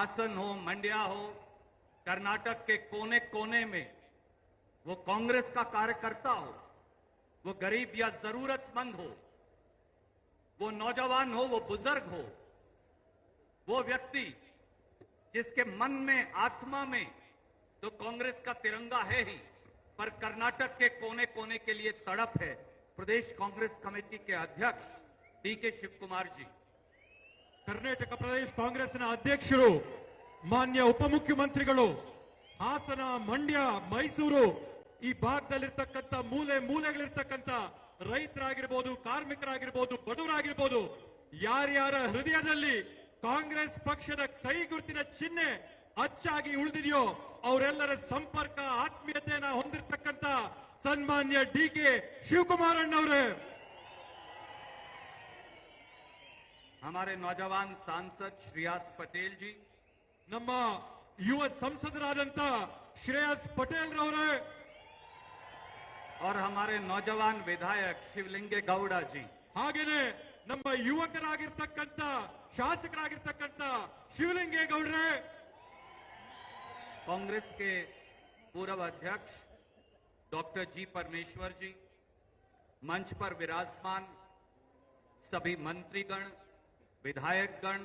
आसन हो मंडिया हो कर्नाटक के कोने कोने में वो कांग्रेस का कार्यकर्ता हो वो गरीब या जरूरतमंद हो वो नौजवान हो वो बुजुर्ग हो वो व्यक्ति जिसके मन में आत्मा में तो कांग्रेस का तिरंगा है ही पर कर्नाटक के कोने कोने के लिए तड़प है प्रदेश कांग्रेस कमेटी के अध्यक्ष डी के शिव कुमार जी ಕರ್ನಾಟಕ ಪ್ರದೇಶ ಕಾಂಗ್ರೆಸ್ನ ಅಧ್ಯಕ್ಷರು ಮಾನ್ಯ ಉಪಮುಖ್ಯಮಂತ್ರಿಗಳು ಹಾಸನ ಮಂಡ್ಯ ಮೈಸೂರು ಈ ಭಾಗದಲ್ಲಿರ್ತಕ್ಕಂಥ ಮೂಲೆ ಮೂಲೆಗಳಿರ್ತಕ್ಕಂಥ ರೈತರಾಗಿರ್ಬೋದು ಕಾರ್ಮಿಕರಾಗಿರ್ಬೋದು ಬಡವರಾಗಿರ್ಬೋದು ಯಾರ್ಯಾರ ಹೃದಯದಲ್ಲಿ ಕಾಂಗ್ರೆಸ್ ಪಕ್ಷದ ಕೈಗುರುತಿನ ಚಿಹ್ನೆ ಅಚ್ಚಾಗಿ ಉಳಿದಿದೆಯೋ ಅವರೆಲ್ಲರ ಸಂಪರ್ಕ ಆತ್ಮೀಯತೆಯನ್ನ ಹೊಂದಿರತಕ್ಕಂತ ಸನ್ಮಾನ್ಯ ಡಿ ಕೆ ಶಿವಕುಮಾರ್ हमारे नौजवान सांसद श्रेयस पटेल जी ನಮ್ಮ ಯುವ संसद ಶ್ರೇಯಸ್ पटेल ರವರೇ और हमारे नौजवान विधायक शिवलिंगे गौड़ा जी ಹಾಗೇನೆ ನಮ್ಮ ಯುವಕರಾಗಿರ್ತಕ್ಕಂತ ಶಾಸಕರಾಗಿರ್ತಕ್ಕಂತ शिवलिंगे गौड़े कांग्रेस के पूर्व अध्यक्ष डॉक्टर जी परमेश्वर जी मंच पर विराजमान सभी मंत्रीगण विधायकगण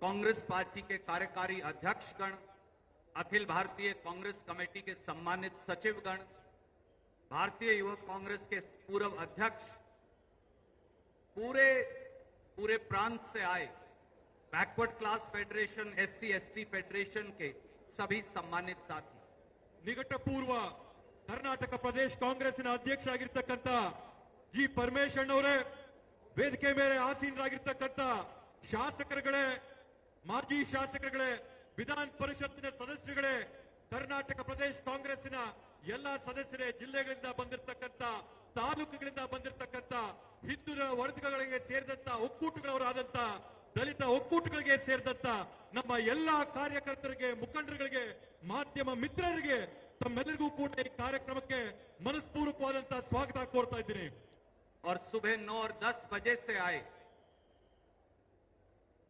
कांग्रेस पार्टी के कार्यकारी अध्यक्षगण अखिल भारतीय कांग्रेस कमेटी के सम्मानित सचिवगण भारतीय युवक कांग्रेस के पूर्व अध्यक्ष पूरे पूरे प्रांत से आए backward class federation SC ST federation के सभी सम्मानित साथी निकट पूर्व कर्नाटक प्रदेश कांग्रेस अध्यक्ष आगे जी परमेश्वर ವೇದಿಕೆ ಮೇಲೆ ಆಸೀನರಾಗಿರ್ತಕ್ಕಂಥ ಶಾಸಕರುಗಳೇ ಮಾಜಿ ಶಾಸಕರುಗಳೇ ವಿಧಾನ ಪರಿಷತ್ತಿನ ಸದಸ್ಯರುಗಳೇ ಕರ್ನಾಟಕ ಪ್ರದೇಶ ಕಾಂಗ್ರೆಸ್ಸಿನ ಎಲ್ಲಾ ಸದಸ್ಯರೇ ಜಿಲ್ಲೆಗಳಿಂದ ಬಂದಿರತಕ್ಕಂಥ ತಾಲೂಕುಗಳಿಂದ ಬಂದಿರತಕ್ಕಂಥ ಹಿಂದೂ ವರ್ಗಗಳಿಗೆ ಸೇರಿದಂತ ಒಕ್ಕೂಟಗಳವರಾದಂತ ದಲಿತ ಒಕ್ಕೂಟಗಳಿಗೆ ಸೇರಿದಂತ ನಮ್ಮ ಎಲ್ಲಾ ಕಾರ್ಯಕರ್ತರಿಗೆ ಮುಖಂಡರುಗಳಿಗೆ ಮಾಧ್ಯಮ ಮಿತ್ರರಿಗೆ ತಮ್ಮೆಲ್ಲರಿಗೂ ಕೂಡ ಈ ಕಾರ್ಯಕ್ರಮಕ್ಕೆ ಮನಸ್ಪೂರ್ವಕವಾದಂತಹ ಸ್ವಾಗತ ಕೋರ್ತಾ ಇದ್ದೀನಿ और सुबह नौ और दस बजे से आए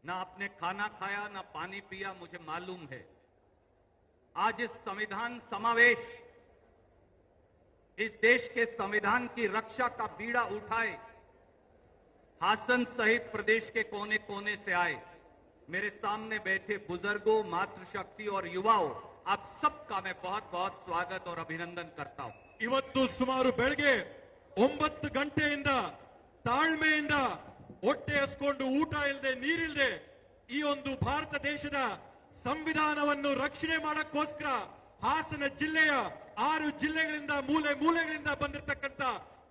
ना आपने खाना खाया ना पानी पिया मुझे मालूम है आज इस संविधान समावेश इस देश के संविधान की रक्षा का बीड़ा उठाए हासन सहित प्रदेश के कोने कोने से आए मेरे सामने बैठे बुजुर्गों मातृशक्ति और युवाओं आप सबका मैं बहुत बहुत स्वागत और अभिनंदन करता हूं इवत्तु सुमारु बेगे ಒಂಬತ್ತು ಗಂಟೆಯಿಂದ ತಾಳ್ಮೆಯಿಂದ ಹೊಟ್ಟೆ ಹಸ್ಕೊಂಡು ಊಟ ಇಲ್ಲದೆ ನೀರಿಲ್ಲದೆ ಈ ಒಂದು ಭಾರತ ದೇಶದ ಸಂವಿಧಾನವನ್ನು ರಕ್ಷಣೆ ಮಾಡಕ್ಕೋಸ್ಕರ ಹಾಸನ ಜಿಲ್ಲೆಯ ಆರು ಜಿಲ್ಲೆಗಳಿಂದ ಮೂಲೆ ಮೂಲೆಗಳಿಂದ ಬಂದಿರತಕ್ಕಂತ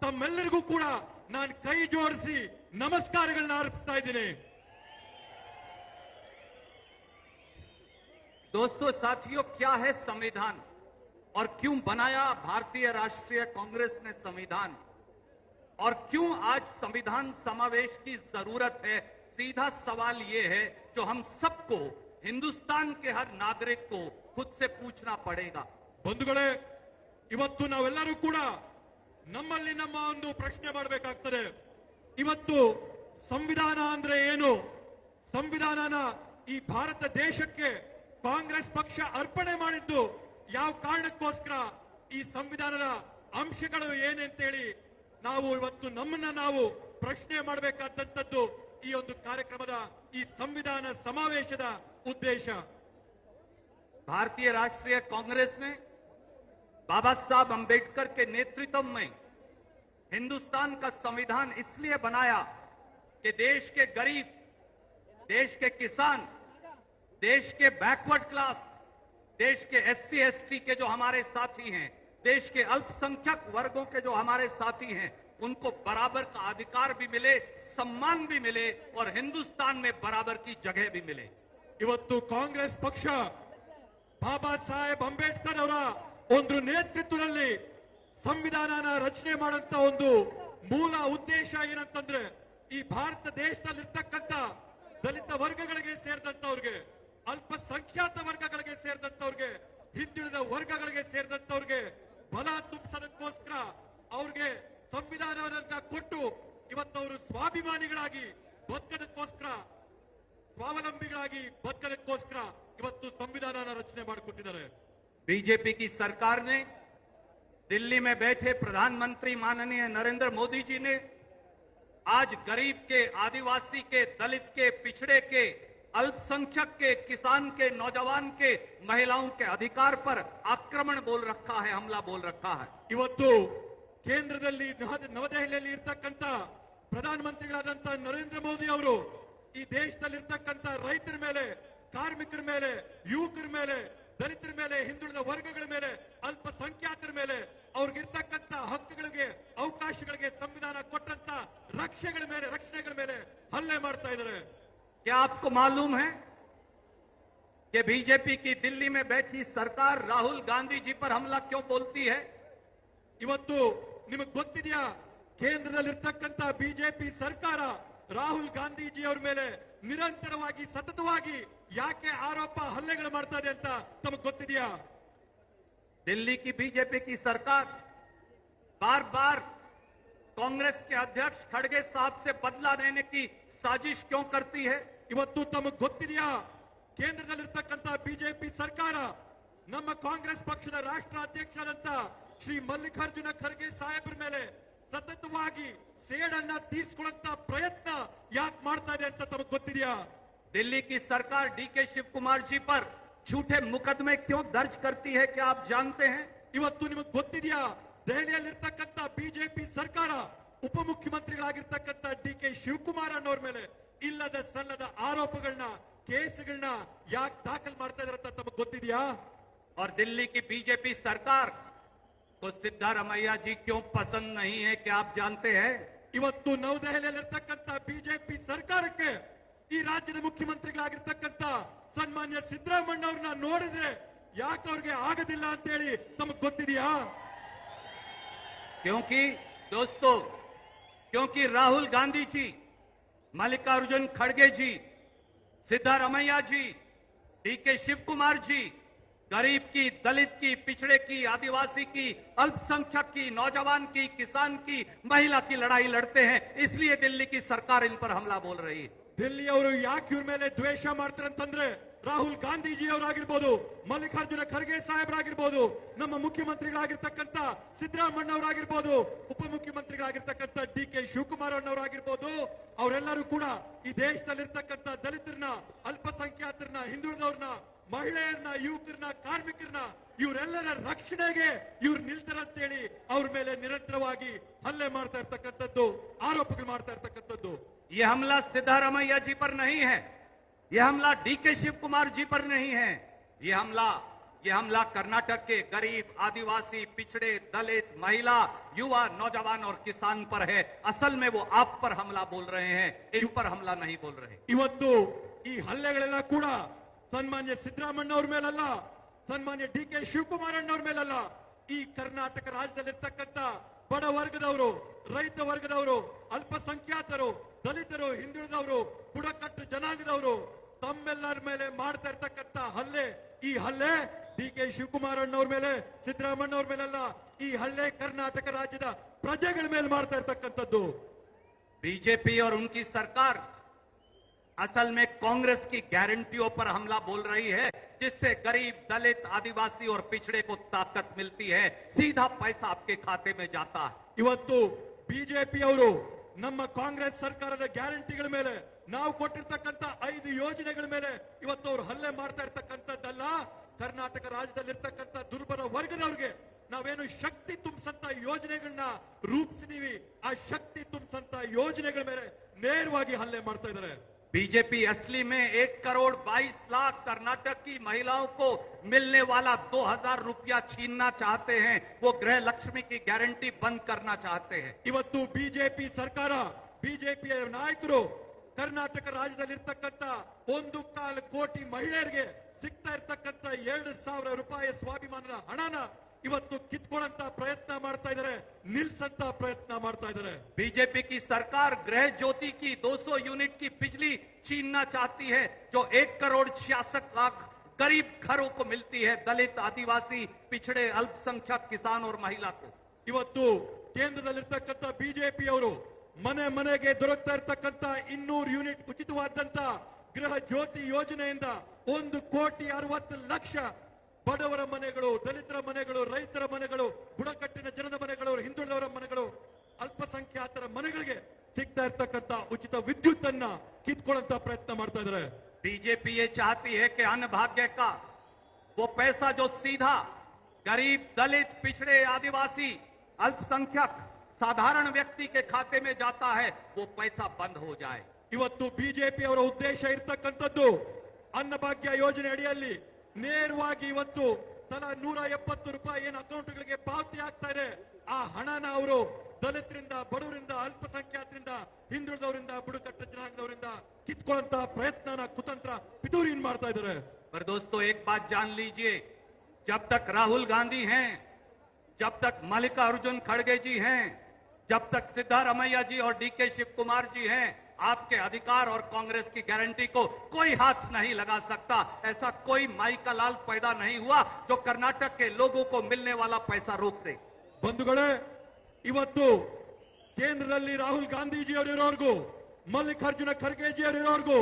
ತಮ್ಮೆಲ್ಲರಿಗೂ ಕೂಡ ನಾನು ಕೈ ಜೋಡಿಸಿ ನಮಸ್ಕಾರಗಳನ್ನ ಅರ್ಪಿಸ್ತಾ ಇದ್ದೀನಿ ದೋಸ್ತೋ ಸಾಥಿಯೋ ಕ್ಯಾ ಹೇ ಸಂವಿಧಾನ और क्यों बनाया भारतीय राष्ट्रीय कांग्रेस ने और क्यों आज संविधान समावेश की जरूरत है सीधा सवाल ये है जो हम सबको खुद से पूछना पड़ेगा ಬಂಧುಗಳೇ ಇವತ್ತು ನಾವೆಲ್ಲರೂ ಕೂಡ ನಮ್ಮಲ್ಲಿ ನಮ್ಮ ಒಂದು ಪ್ರಶ್ನೆ ಮಾಡಬೇಕಾಗ್ತದೆ ಇವತ್ತು ಸಂವಿಧಾನ ಅಂದ್ರೆ ಏನು ಸಂವಿಧಾನನ ಈ ಭಾರತ ದೇಶಕ್ಕೆ ಕಾಂಗ್ರೆಸ್ ಪಕ್ಷ ಅರ್ಪಣೆ ಮಾಡಿದ್ದು ಯಾವ ಕಾರಣಕ್ಕೋಸ್ಕರ ಈ ಸಂವಿಧಾನದ ಅಂಶಗಳು ಹೇಳಿ ನಾವು ಇವತ್ತು ನಮ್ಮನ್ನ ನಾವು ಪ್ರಶ್ನೆ ಮಾಡಬೇಕಾದಂತದ್ದು ಈ ಒಂದು ಕಾರ್ಯಕ್ರಮದ ಈ ಸಂವಿಧಾನ સમાવેશದ ಉದ್ದೇಶ ಭಾರತೀಯ ರಾಷ್ಟ್ರೀಯ ಕಾಂಗ್ರೆಸ್ ನೇ ಬಾಬಾ ಸಾಹಬ್ ಅಂಬೇಡ್ಕರ್ ಕೇ ನೇತೃತ್ವ ಮೈ હિન્દುಸ್ತಾನ ಕಾ ಸಂವಿಧಾನ ಇಸ್ಲಿಯೇ બનાಯಾ ಕ ದೇಶ ಕೇ ಗರೀಬ್ ದೇಶ ಕೇ ಕಿಸಾನ್ ದೇಶ ಕೇ ಬ್ಯಾಕ್ವರ್ಡ್ ಕ್ಲಾಸ್ ದೇಶ ಕೇ एससी एसटी ಕೇ ಜೋ ಹಮಾರೆ ಸಾಥಿ ಹೈ देश के अल्पसंख्यक वर्गों के जो हमारे साथी हैं उनको बराबर का अधिकार भी मिले सम्मान भी मिले और हिंदुस्तान में बराबर की जगह भी मिले इवतु कांग्रेस पक्ष बाबा साहेब अंबेडर नेतृत्व संविधान रचने मूल उद्देश ऐन भारत देश दलित वर्ग के सेरदंतवर् वर्ग के सेरदंतवर् वर्ग के वला तुम सदकोस्करा ಅವರಿಗೆ संविधानದಂತ ಕೊಟ್ಟು ಇವತ್ತು ಅವರು ಸ್ವಾಭಿಮಾನಿಗಳಾಗಿ ಬದಕದಕೊಸ್ಕರ ಸ್ವಾವಲಂಬಿಗಳಾಗಿ ಬದಕದಕೊಸ್ಕರ ಇವತ್ತು ಸಂವಿಧಾನವನ್ನು ರಚನೆ ಮಾಡ್ ಕೊಟ್ಟಿದ್ದಾರೆ ಬಿಜೆಪಿ ಕಿ ಸರ್ಕಾರ نے દિલ્હી મે બેઠે પ્રધાનમંત્રી માનનીય নরেন্দ্র મોદીજી ને આજ ગરીબ કે આદિવાસી કે દલિત કે પિછડે કે ಅಲ್ಪಸಂಖ್ಯಾತ ಕಿಸಾನ್ಕೇ ನौजವಾನ್ಕೇ ಮಹಿಳಾوںಕೇ ಅಧಿಕಾರ ಪರ ಆಕ್ರಮಣ बोल रखा है हमला बोल रखा है इवत्तु ಕೇಂದ್ರದಲ್ಲಿ ನವದೆಹಲಿಯಲ್ಲಿ ಇರತಕ್ಕಂತ ಪ್ರಧಾನಮಂತ್ರಿಗಳಾದಂತ ನರೇಂದ್ರ ಮೋದಿ ಅವರು ಈ ದೇಶದಲ್ಲಿ ಇರತಕ್ಕಂತ ರೈತರ ಮೇಲೆ ಕಾರ್ಮಿಕರ ಮೇಲೆ ಯುವಕರ ಮೇಲೆ ದಲಿತರ ಮೇಲೆ ಹಿಂದೂಗಳ ವರ್ಗಗಳ ಮೇಲೆ ಅಲ್ಪಸಂಖ್ಯಾತರ ಮೇಲೆ ಅವರಿಗೆ ಇರತಕ್ಕಂತ ಹಕ್ಕುಗಳಿಗೆ ಅವಕಾಶಗಳಿಗೆ ಸಂವಿಧಾನ ಕೊಟ್ಟಂತ ರಕ್ಷಣೆಗಳ ಮೇಲೆ ರಕ್ಷಣೆಗಳ ಮೇಲೆ ಹಲ್ಲೆ ಮಾಡುತ್ತಿದ್ದಾರೆ क्या आपको मालूम है कि बीजेपी की दिल्ली में बैठी सरकार राहुल गांधी जी पर हमला क्यों बोलती है इवतु निम ಗೊತ್ತಿದೆಯಾ ಕೇಂದ್ರದಲ್ಲಿರ್ತಕ್ಕಂತ ಬಿಜೆಪಿ ಸರ್ಕಾರ ರಾಹುಲ್ ಗಾಂಧೀಜಿ ಅವ್ರ ಮೇಲೆ ನಿರಂತರವಾಗಿ ಸತತವಾಗಿ ಯಾಕೆ ಆರೋಪ आरोप हल्ले ಇದೆ ಅಂತ ತಮಗೆ दिल्ली की बीजेपी की सरकार बार बार कांग्रेस के अध्यक्ष खड़गे साहब से बदला लेने की साजिश क्यों करती है ಇವತ್ತು ತಮ್ಮ ಗೊತ್ತಿದೆಯಾ ಕೇಂದ್ರದಲ್ಲಿ ಇರತಕ್ಕಂತ ಬಿಜೆಪಿ ಸರ್ಕಾರ ನಮ್ಮ ಕಾಂಗ್ರೆಸ್ ಪಕ್ಷದ ರಾಷ್ಟ್ರ ಅಧ್ಯಕ್ಷರಂತ ಶ್ರೀ ಮಲ್ಲಿಕಾರ್ಜುನ ಖರ್ಗೆಯ Sahebರ ಮೇಲೆ સતતವಾಗಿ ಸೇಡನ್ನ ತಿಸ್ಕೊಳ್ಳಂತ ಪ್ರಯತ್ನ ಯಾಕ್ ಮಾಡ್ತಿದೆ ಅಂತ ತಮ್ಮ ಗೊತ್ತಿದೆಯಾ ದೆಲ್ಲಿಕೇ ಸರ್ಕಾರ ಡಿ ಕೆ ಶಿವಕುಮಾರ್ಜಿ ಪರ್ ਛೂಟೇ ಮುಖದಮೆ ಕ್ಯೋ್ ದರ್ಜ್ ಕರ್ತಿ ಹೈ ಕ್ಯಾ ಆಪ್ ಜಾನ್ತೆ ಹೈ ಇವತ್ತು ನಿಮಗೆ ಗೊತ್ತಿದೆಯಾ ದೆಹಲಿಯಲಿ ಇರತಕ್ಕಂತ ಬಿಜೆಪಿ ಸರ್ಕಾರ ಉಪಮುಖ್ಯಮಂತ್ರಿಗಳಾಗಿರತಕ್ಕಂತ ಡಿ ಕೆ ಶಿವಕುಮಾರ್ ಅನ್ನور ಮೇಲೆ ಇಲ್ಲದ ಸಲ್ಲದ ಆರೋಪಗಳನ್ನ ಕೇಸ್ಗಳನ್ನ ಯಾಕೆ ದಾಖಲ್ ಮಾಡ್ತಾ ಇದಾರೆ ಅಂತ ತಮಗೆ ಗೊತ್ತಿದೆಯಾ ಅವ್ರ दिल्ली ಬಿಜೆಪಿ ಸರ್ಕಾರ ಸಿದ್ದರಾಮಯ್ಯ ಜಿ ಕ್ಯೂ ಪಸಂದ್ नहीं है ಜಾನ್ತೆ ಇವತ್ತು ಬಿಜೆಪಿ ಸರ್ಕಾರಕ್ಕೆ ಈ ರಾಜ್ಯದ ಮುಖ್ಯಮಂತ್ರಿಗಳಾಗಿರ್ತಕ್ಕಂಥ ಸನ್ಮಾನ್ಯ ಸಿದ್ದರಾಮಣ್ಣ ಅವ್ರನ್ನ ನೋಡಿದ್ರೆ ಯಾಕೆ ಅವ್ರಿಗೆ ಆಗದಿಲ್ಲ ಅಂತ ಹೇಳಿ ತಮಗ್ ಗೊತ್ತಿದೆಯಾ ಕ್ಯೂಕಿ ದೋಸ್ತೋ ಕ್ಯೂಕಿ ರಾಹುಲ್ ಗಾಂಧೀಜಿ मल्लिकार्जुन खड़गे जी सिद्धारमैया जी डी के शिव कुमार जी गरीब की दलित की पिछड़े की आदिवासी की अल्पसंख्यक की नौजवान की किसान की महिला की लड़ाई लड़ते हैं इसलिए दिल्ली की सरकार इन पर हमला बोल रही है दिल्ली और ಯಾಕೆ ಇವ್ರ ಮೇಲೆ ದ್ವೇಷ ಮಾಡ್ತಾರೆ ರಾಹುಲ್ ಗಾಂಧೀಜಿಯವರಾಗಿರ್ಬೋದು ಮಲ್ಲಿಕಾರ್ಜುನ ಖರ್ಗೆ ಸಾಹೇಬರಾಗಿರ್ಬೋದು ನಮ್ಮ ಮುಖ್ಯಮಂತ್ರಿಗಳಾಗಿರ್ತಕ್ಕಂಥ ಸಿದ್ದರಾಮಯ್ಯ ಅವರಾಗಿರ್ಬೋದು ಉಪಮುಖ್ಯಮಂತ್ರಿಗಳಾಗಿರ್ತಕ್ಕಂಥ ಡಿ ಕೆ ಶಿವಕುಮಾರ್ ಅಣ್ಣವರಾಗಿರ್ಬೋದು ಅವರೆಲ್ಲರೂ ಕೂಡ ಈ ದೇಶದಲ್ಲಿರ್ತಕ್ಕಂಥ ದಲಿತರನ್ನ ಅಲ್ಪಸಂಖ್ಯಾತರನ್ನ ಹಿಂದುಳಿದವ್ರನ್ನ ಮಹಿಳೆಯರನ್ನ ಯುವಕರನ್ನ ಕಾರ್ಮಿಕರನ್ನ ಇವರೆಲ್ಲರ ರಕ್ಷಣೆಗೆ ಇವ್ರು ಹೇಳಿ ಅವ್ರ ಮೇಲೆ ನಿರಂತರವಾಗಿ ಹಲ್ಲೆ ಮಾಡ್ತಾ ಇರ್ತಕ್ಕಂಥದ್ದು ಆರೋಪಗಳು ಮಾಡ್ತಾ ಇರ್ತಕ್ಕಂಥದ್ದು ಈ ಹಮ್ಲಾ ಸಿದ್ದರಾಮಯ್ಯ ಜಿ ಪರ್ ನಹಿ ये हमला डीके शिव कुमार जी पर नहीं है ये हमला ये हमला कर्नाटक के गरीब आदिवासी पिछड़े दलित महिला युवा नौजवान और किसान पर है असल में वो आप पर हमला बोल रहे हैं यू पर हमला नहीं बोल रहे इवತ್ತು हल्ले कूड़ा सन्मान्य ಸನ್ಮಾನ್ಯ मेल ಅವ್ರ सन्मान्य डी के शिव ಶಿವಕುಮಾರ್ ಅಣ್ಣವ್ರ ಮೇಲಲ್ಲ ಈ ಕರ್ನಾಟಕ ಬಡ ವರ್ಗದವರು ರೈತ ವರ್ಗದವರು ಅಲ್ಪಸಂಖ್ಯಾತರು ದಲಿತರು ಹಿಂದುಳಿದವರು ಬುಡಕಟ್ಟು ಜನಾಂಗದವರು ತಮ್ಮೆಲ್ಲರ ಮೇಲೆ ಮಾಡ್ತಾ ಇರ್ತಕ್ಕಂಥ ಹಲ್ಲೆ ಈ ಹಲ್ಲೆ ಡಿ ಕೆ ಶಿವಕುಮಾರ್ ಅಣ್ಣವ್ರ ಮೇಲೆ ಸಿದ್ದರಾಮಣ್ಣ ಅವ್ರ ಮೇಲೆಲ್ಲ ಈ ಹಲ್ಲೆ ಕರ್ನಾಟಕ ರಾಜ್ಯದ ಪ್ರಜೆಗಳ ಮೇಲೆ ಮಾಡ್ತಾ ಇರ್ತಕ್ಕಂಥದ್ದು ಅವರು ಉಂಕಿ ಸರ್ಕಾರ असल में कांग्रेस की गारंटीओं पर हमला बोल रही है जिससे गरीब दलित आदिवासी और पिछड़े को ताकत मिलती है सीधा पैसा आपके खाते में जाता है इवत्तू बीजेपी और नम्मा कांग्रेस सरकारದ ಗ್ಯಾರಂಟಿಗಳ ಮೇಲೆ ನಾವು ಕೊಟ್ಟಿರತಕ್ಕಂತ ಐದು ಯೋಜನೆಗಳ ಮೇಲೆ ಇವತ್ತು ಅವರು हल्ला ಮಾಡ್ತಾ ಇರತಕ್ಕಂತದಲ್ಲ ಕರ್ನಾಟಕ ರಾಜ್ಯದಲ್ಲಿ ಇರತಕ್ಕಂತ ದುರ್ಬಲ ವರ್ಗದವರಿಗೆ ನಾವೇನು ಶಕ್ತಿ ತುಂಬಸಂತ ಯೋಜನೆಗಳನ್ನ ರೂಪಿಸಿ ದಿವಿ ಆ ಶಕ್ತಿ ತುಂಬಸಂತ ಯೋಜನೆಗಳ ಮೇಲೆ ನೇರವಾಗಿ हल्ला ಮಾಡ್ತಾ ಇದ್ದಾರೆ बीजेपी असली में एक करोड़ बाईस लाख कर्नाटक की महिलाओं को मिलने वाला दो हजार रुपया छीनना चाहते हैं वो गृह लक्ष्मी की गारंटी बंद करना चाहते हैं इवत बीजेपी सरकार बीजेपी नायक कर्नाटक राज्यकाल कोटि महिता सवि रूपाय स्वाभिमान हणन ಇವತ್ತು ಕಿತ್ತುಕೊಂಡಂತ ಪ್ರಯತ್ನ ಮಾಡುತ್ತಿದ್ದಾರೆ ನಿಲ್ಲಸಂತ ಪ್ರಯತ್ನ ಮಾಡುತ್ತಿದ್ದಾರೆ ಬಿಜೆಪಿ ಕಿ ಸರ್ಕಾರ ಗೃಹಜ್ಯೋತಿ ಕಿ 200 ಯೂನಿಟ್ ಕಿ ಬಿಜಲಿ ಚೀನ್ನಾ ಚಾಹತಿ ಹ್ ಜೋ 1 કરોડ 66 ಲಕ್ಷ ಕರೀಬ್ ಖರೋ ಕೋ ಮಿಲ್ತಿ ಹ್ ದಲಿತ ಆದಿವಾಸಿ ಹಿಚ್ಡೆ ಅಲ್ಪಸಂಖ್ಯಾತ ಕಿಸಾನ್ ಔರ್ ಮಹಿಳಾತೆ ಇವತ್ತು ಕೇಂದ್ರದಲ್ಲಿ ಇರತಕ್ಕಂತ ಬಿಜೆಪಿ ಅವರು ಮನೆ ಮನೆಗೆ ದೊರಕುತ್ತಿರ್ತಕ್ಕಂತ 200 ಯೂನಿಟ್ ಉಚಿತವಾದಂತ ಗೃಹಜ್ಯೋತಿ ಯೋಜನೆಯಿಂದ 1 ಕೋಟಿ 60 ಲಕ್ಷ ಬಡವರ ಮನೆಗಳು ದಲಿತರ ಮನೆಗಳು ರೈತರ ಮನೆಗಳು ಬುಡಕಟ್ಟಿನ ಜನರ ಮನೆಗಳು ಹಿಂದುಳಿದವರ ಮನೆಗಳು ಅಲ್ಪಸಂಖ್ಯಾತರ ಮನೆಗಳಿಗೆ ಸಿಗ್ತಾ ಇರ್ತಕ್ಕಂತ ಉಚಿತ ವಿದ್ಯುತ್ ಅನ್ನ ಕಿತ್ಕೊಳ್ಳಂತ ಪ್ರಯತ್ನ ಮಾಡ್ತಾ ಇದಾರೆ ಬಿಜೆಪಿ ये चाहती है ಭಾಗ್ಯ अन्न भाग्य का वो पैसा जो सीधा गरीब दलित पिछड़े ಖಾತೆ ಮೇ साधारण व्यक्ति के खाते में जाता है वो पैसा बंद ಉದ್ದೇಶ ಇರತಕ್ಕಂಥದ್ದು ಅನ್ನಭಾಗ್ಯ ಯೋಜನೆ ಅಡಿಯಲ್ಲಿ ನೇರವಾಗಿ ಇವತ್ತು ತಲಾ 170 ರೂಪಾಯಿನ್ ಅಕೌಂಟ್ ಗಳಿಗೆ ಪಾವತಿ ಆಗ್ತಿದೆ ಆ ಹಣನ ಅವರು ದಲಿತರಿಂದ ಬಡರಿಂದ ಅಲ್ಪಸಂಖ್ಯಾತರಿಂದ ಹಿಂದುಳಿದವರರಿಂದ ಬುಡಕಟ್ಟು ಜನರಿಂದ ಕೀಟ್ಕೊಂಡಂತ ಪ್ರಯತ್ನನ ಕುತಂತ್ರ ಪಿತೂರಿಯನ್ನು ಮಾಡ್ತಾ ಇದ್ದಾರೆ ಮರೆ ದೋಸ್ತ್ ಒನ್ ಪಾತ್ जान लीजिए जब तक राहुल गांधी हैं जब तक मालिक अर्जुन खड़गे जी हैं जब तक सिद्धार्थ रमैया जी और डीके शिवकुमार जी हैं ಆಪ್ಕೇ ಅಧಿಕಾರ اور ಕಾಂಗ್ರೆس کی گارنٹی کو کوئی ہاتھ نہیں لگا سکتا ایسا کوئی مایکا لال پیدا نہیں ہوا جو کرناٹک کے لوگوں کو ملنے والا پیسہ روک دے বন্দুকಗಳ ಇವತ್ತು ಕೇಂದ್ರದಲ್ಲಿ ರಾಹುಲ್ ಗಾಂಧಿಜಿ ಅವರಿಗೆ ರವರಿಗೆ ಮಲ್ಲಿಕ ಅರ್ಜುನ ಖರ್ಗೆજી ಅವರಿಗೆ ರವರಿಗೆ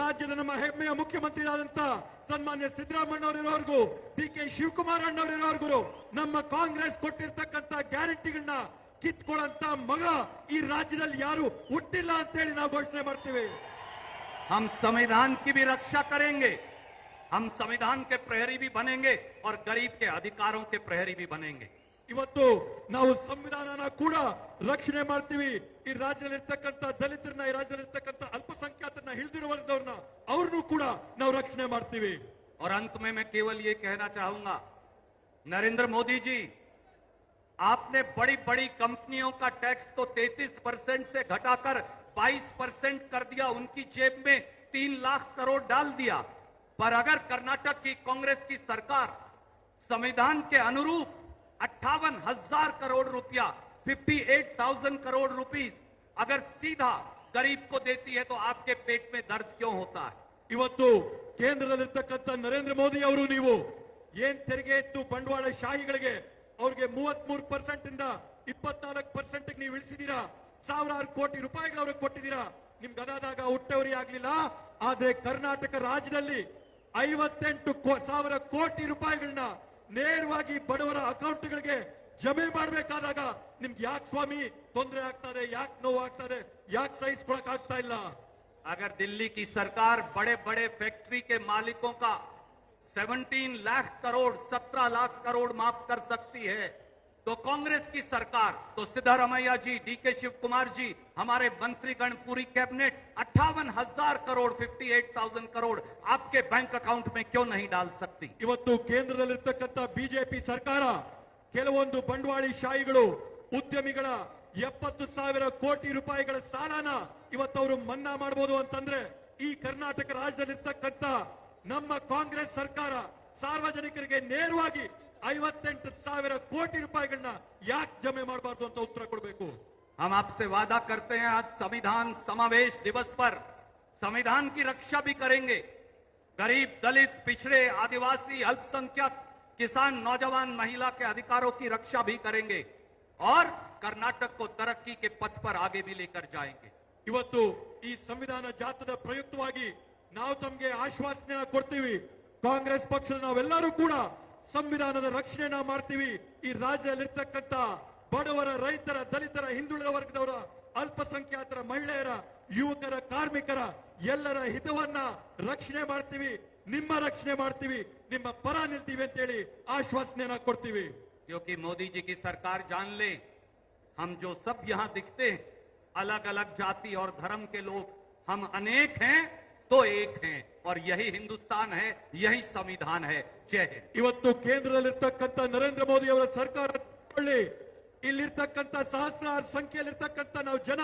ರಾಜ್ಯದ ನಮ ಮುಖ್ಯಮಂತ್ರಿ ಆದಂತ ಸನ್ಮಾನ್ಯ ಸಿದ್ಧರಾಮಣ್ಣ ಅವರಿಗೆ ರವರಿಗೆ ಪಿ ಕೆ ಶಿವಕುಮಾರ್ಣ್ಣ ಅವರಿಗೆ ರವರಿಗೆ ನಮ್ಮ ಕಾಂಗ್ರೆಸ್ ಕೊಟ್ಟಿರತಕ್ಕಂತ گارنٹیಗಳನ್ನು ಕಿತ್ತು ಕೊಲಂತ ಮಗ ಈ ರಾಜ್ಯದಲ್ಲಿ ಯಾರು ಹುಟ್ಟಿಲ್ಲ ಅಂತ ಹೇಳಿ ನಾನು ಘೋಷಣೆ ಮಾಡ್ತೀವಿ हम संविधान की भी रक्षा करेंगे हम संविधान के प्रहरी भी बनेंगे और गरीब के अधिकारों के प्रहरी भी बनेंगे ಇವತ್ತು ನಾವು ಸಂವಿಧಾನಾನ ಕೂಡ ರಕ್ಷಣೆ ಮಾಡ್ತೀವಿ ಈ ರಾಜ್ಯದಲ್ಲಿ ಇರತಕ್ಕಂತ ದಲಿತರನ್ನ ಈ ರಾಜ್ಯದಲ್ಲಿ ಇರತಕ್ಕಂತ ಅಲ್ಪಸಂಖ್ಯಾತರನ್ನ ಹಿಳ್ದಿರುವಂತವರನ್ನ ಅವರನ್ನು ಕೂಡ ನಾವು ರಕ್ಷಣೆ ಮಾಡ್ತೀವಿ ಅವರ ಅಂತೆ میں ಕೇವಲ یہ کہنا چاہوں گا ನರೇಂದ್ರ ಮೋದಿಜಿ आपने बड़ी बड़ी कंपनियों का टैक्स तो 33 परसेंट से घटाकर 22 परसेंट कर दिया उनकी जेब में तीन लाख करोड़ डाल दिया पर अगर कर्नाटक की कांग्रेस की सरकार संविधान के अनुरूप अट्ठावन हजार करोड़ रुपया 58,000 करोड़ रुपीस अगर सीधा गरीब को देती है तो आपके पेट में दर्द क्यों होता है इवतु केंद्र नरेंद्र मोदी ಅವರು ನೀವು ಏನ್ ಅವ್ರಿಗೆ ಮೂವತ್ ಮೂರು ಪರ್ಸೆಂಟ್ ಇಂದ ಇಪ್ಪತ್ನಾಲ್ಕು ಪರ್ಸೆಂಟ್ ನೀವು ಇಳಿಸಿದೀರಾ ಸಾವಿರಾರು ಕೋಟಿ ರೂಪಾಯಿಗೆ ಅವ್ರಿಗೆ ಕೊಟ್ಟಿದ್ದೀರಾ ನಿಮ್ಗೆ ಅದಾದಾಗ ಹುಟ್ಟವರಿ ಆಗ್ಲಿಲ್ಲ ಆದ್ರೆ ಕರ್ನಾಟಕ ರಾಜ್ಯದಲ್ಲಿ ಐವತ್ತೆಂಟು ಸಾವಿರ ಕೋಟಿ ರೂಪಾಯಿಗಳನ್ನ ನೇರವಾಗಿ ಬಡವರ ಅಕೌಂಟ್ಗಳಿಗೆ ಜಮೆ ಮಾಡಬೇಕಾದಾಗ ನಿಮ್ಗೆ ಯಾಕೆ ಸ್ವಾಮಿ ತೊಂದರೆ ಆಗ್ತದೆ ಯಾಕೆ ನೋವು ಆಗ್ತದೆ ಯಾಕೆ ಸಹಿಸ್ಕೊಳಕ್ ಆಗ್ತಾ ಇಲ್ಲ अगर दिल्ली की सरकार बड़े बड़े फैक्ट्री के मालिकों का 17 लाख करोड़ 17 लाख करोड़ माफ कर सकती है तो कांग्रेस की सरकार तो सिद्धारमैया जी डीके शिव कुमार जी हमारे मंत्रीगण पूरी कैबिनेट अट्ठावन हजार crore fifty eight thousand crore आपके बैंक अकाउंट में क्यों नहीं डाल सकती ಇವತ್ತು ಕೇಂದ್ರದಲ್ಲಿರ್ತಕ್ಕಂಥ ಬಿಜೆಪಿ ಸರ್ಕಾರ ಕೆಲವೊಂದು ಬಂಡವಾಳಿ ಶಾಹಿಗಳು ಉದ್ಯಮಿಗಳ ಎಪ್ಪತ್ತು ಸಾವಿರ ಕೋಟಿ ರೂಪಾಯಿಗಳ ಸಾಲನ ಇವತ್ತವರು ಮನ್ನಾ ಮಾಡಬಹುದು ಅಂತಂದ್ರೆ ಈ नम का सरकार सार्वजनिक नेर सवि कोटि रूपये जमे ಯಾಕೆ ಜಮೆ हम आपसे वादा करते हैं आज संविधान समावेश दिवस पर संविधान की रक्षा भी करेंगे गरीब दलित पिछड़े आदिवासी अल्पसंख्यक किसान नौजवान महिला के अधिकारों की रक्षा भी करेंगे और कर्नाटक को तरक्की के पथ पर आगे भी लेकर जाएंगे संविधान जात प्रयुक्त ನೌ ತಮಗೆ ಆಶ್ವಾಸನೆ ಕೊಡ್ತೀವಿ ಕಾಂಗ್ರೆಸ್ ಪಕ್ಷ ನಾವೆಲ್ಲರೂ ಕೂಡ ಸಂವಿಧಾನದ ರಕ್ಷಣೆನಾ ಮಾಡುತ್ತೀವಿ ಈ ರಾಜ್ಯದಲ್ಲಿ ಇರತಕ್ಕಂತ ಬಡವರ ರೈತರ ದಲಿತರ ಹಿಂದೂಳ ವರ್ಗದವರ ಅಲ್ಪಸಂಖ್ಯಾತರ ಮಹಿಳೆಯರ ಯುವಕರ ಕಾರ್ಮಿಕರ ಎಲ್ಲರ ಹಿತವನ್ನ ರಕ್ಷಣೆ ಮಾಡುತ್ತೀವಿ ನಿಮ್ಮ ರಕ್ಷಣೆ ಮಾಡುತ್ತೀವಿ ನಿಮ್ಮ ಪರ ನಿಲ್ತೀವಿ ಅಂತ ಹೇಳಿ ಆಶ್ವಾಸನೆನಾ ಕೊಡ್ತೀವಿ ಯಾಕೆ ಮೋದಿಜಿ ಕಿ ಸರ್ಕಾರ जान ले हम जो सब यहां दिखते हैं अलग-अलग जाति और धर्म के लोग हम अनेक हैं तो एक हैं और यही हिंदुस्तान है यही संविधान है जय हिंद इवत्तु ಕೇಂದ್ರದಲ್ಲಿರ್ತಕ್ಕಂಥ ನರೇಂದ್ರ ಮೋದಿ ಅವರ ಸರ್ಕಾರ ಇಲ್ಲಿರ್ತಕ್ಕಂಥ ಸಹಸ್ರಾರು ಸಂಖ್ಯೆಯಲ್ಲಿರ್ತಕ್ಕಂಥ ನಾವು ಜನ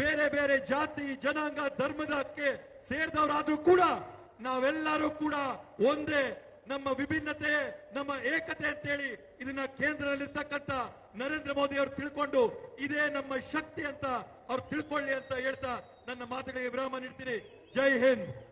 ಬೇರೆ ಬೇರೆ ಜಾತಿ ಜನಾಂಗ ಧರ್ಮದಕ್ಕೆ ಸೇರಿದವರಾದ್ರೂ ಕೂಡ ನಾವೆಲ್ಲರೂ ಕೂಡ ಒಂದೇ ನಮ್ಮ ವಿಭಿನ್ನತೆ ನಮ್ಮ ಏಕತೆ ಅಂತೇಳಿ ಇದನ್ನ ಕೇಂದ್ರದಲ್ಲಿರ್ತಕ್ಕಂಥ ನರೇಂದ್ರ ಮೋದಿ ಅವರು ತಿಳ್ಕೊಂಡು ಇದೇ ನಮ್ಮ ಶಕ್ತಿ ಅಂತ ಅವ್ರು ತಿಳ್ಕೊಳ್ಳಿ ಅಂತ ಹೇಳ್ತಾ ನನ್ನ ಮಾತುಗಳಿಗೆ ವಿರಾಮ ನೀಡ್ತೀನಿ जय हिंद